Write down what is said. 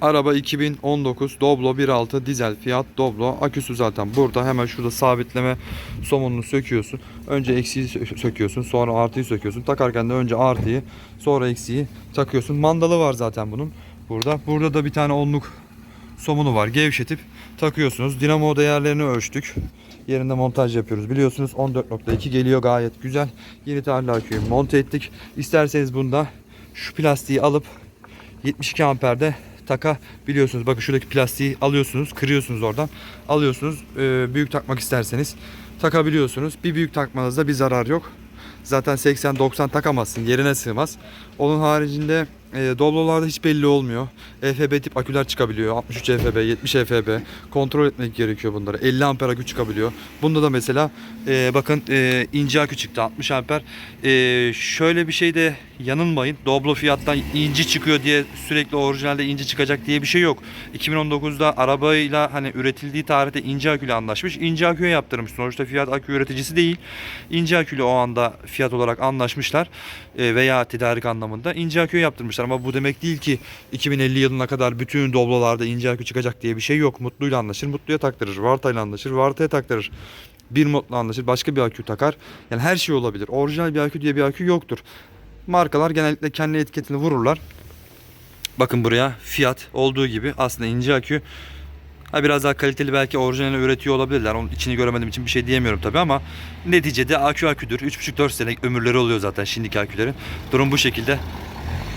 Araba 2019 Doblo 1.6 dizel Fiat Doblo. Aküsü zaten burada. Hemen şurada sabitleme somununu söküyorsun. Önce eksiği sö- söküyorsun. Sonra artıyı söküyorsun. Takarken de önce artıyı sonra eksiği takıyorsun. Mandalı var zaten bunun. Burada. Burada da bir tane onluk somunu var. Gevşetip takıyorsunuz. Dinamo değerlerini ölçtük. Yerinde montaj yapıyoruz. Biliyorsunuz 14.2 geliyor gayet güzel. Yeni tarihli aküyü monte ettik. İsterseniz bunda şu plastiği alıp 72 amperde taka biliyorsunuz. Bakın şuradaki plastiği alıyorsunuz, kırıyorsunuz oradan. Alıyorsunuz. Ee, büyük takmak isterseniz takabiliyorsunuz. Bir büyük takmanızda bir zarar yok. Zaten 80-90 takamazsın. Yerine sığmaz. Onun haricinde e, Doblo'larda hiç belli olmuyor. EFB tip aküler çıkabiliyor. 63 EFB, 70 EFB. Kontrol etmek gerekiyor bunları. 50 amper akü çıkabiliyor. Bunda da mesela e, bakın e, ince akü çıktı 60 amper. E, şöyle bir şey de yanılmayın. Doblo fiyattan inci çıkıyor diye sürekli orijinalde inci çıkacak diye bir şey yok. 2019'da arabayla hani üretildiği tarihte ince aküyle anlaşmış. İnce aküye yaptırmış. Sonuçta fiyat akü üreticisi değil. İnce akülü o anda fiyat olarak anlaşmışlar E, veya tedarik anlamında ince aküye yaptırmışlar ama bu demek değil ki 2050 yılına kadar bütün Doblo'larda ince akü çıkacak diye bir şey yok. Mutluyla anlaşır, Mutlu'ya taktırır. Varta'yla anlaşır, Varta'ya taktırır. Bir modla anlaşır, başka bir akü takar. Yani her şey olabilir. Orijinal bir akü diye bir akü yoktur. Markalar genellikle kendi etiketini vururlar. Bakın buraya fiyat olduğu gibi aslında ince akü Ha biraz daha kaliteli belki orijinalini üretiyor olabilirler. Onun içini göremediğim için bir şey diyemiyorum tabi ama neticede akü aküdür. 3,5-4 senelik ömürleri oluyor zaten şimdiki akülerin. Durum bu şekilde.